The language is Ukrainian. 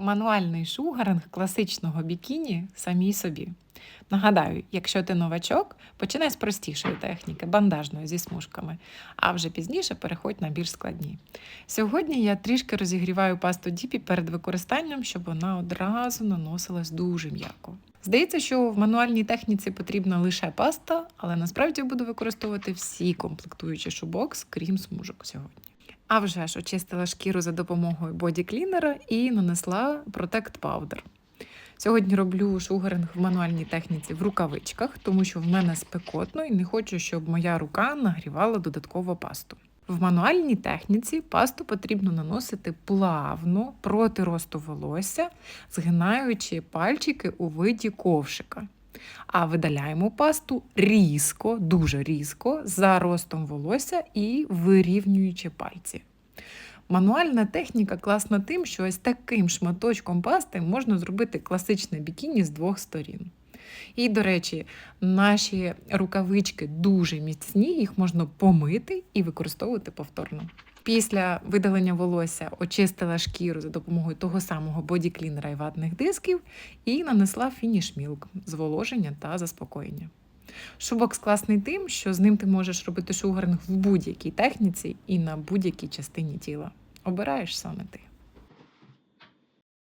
Мануальний шугаринг класичного бікіні самій собі. Нагадаю, якщо ти новачок, починай з простішої техніки, бандажної зі смужками, а вже пізніше переходь на більш складні. Сьогодні я трішки розігріваю пасту Діпі перед використанням, щоб вона одразу наносилась дуже м'яко. Здається, що в мануальній техніці потрібна лише паста, але насправді я буду використовувати всі комплектуючі шубокс, крім смужок сьогодні. А вже ж очистила шкіру за допомогою боді-клінера і нанесла Protect Powder. Сьогодні роблю шугаринг в мануальній техніці в рукавичках, тому що в мене спекотно і не хочу, щоб моя рука нагрівала додатково пасту. В мануальній техніці пасту потрібно наносити плавно проти росту волосся, згинаючи пальчики у виді ковшика. А видаляємо пасту різко, дуже різко, за ростом волосся і вирівнюючи пальці. Мануальна техніка класна тим, що ось таким шматочком пасти можна зробити класичне бікіні з двох сторін. І, до речі, наші рукавички дуже міцні, їх можна помити і використовувати повторно. Після видалення волосся очистила шкіру за допомогою того самого бодіклінера і ватних дисків і нанесла фініш мілк зволоження та заспокоєння. Шубокс класний тим, що з ним ти можеш робити шугаринг в будь-якій техніці і на будь-якій частині тіла. Обираєш саме ти.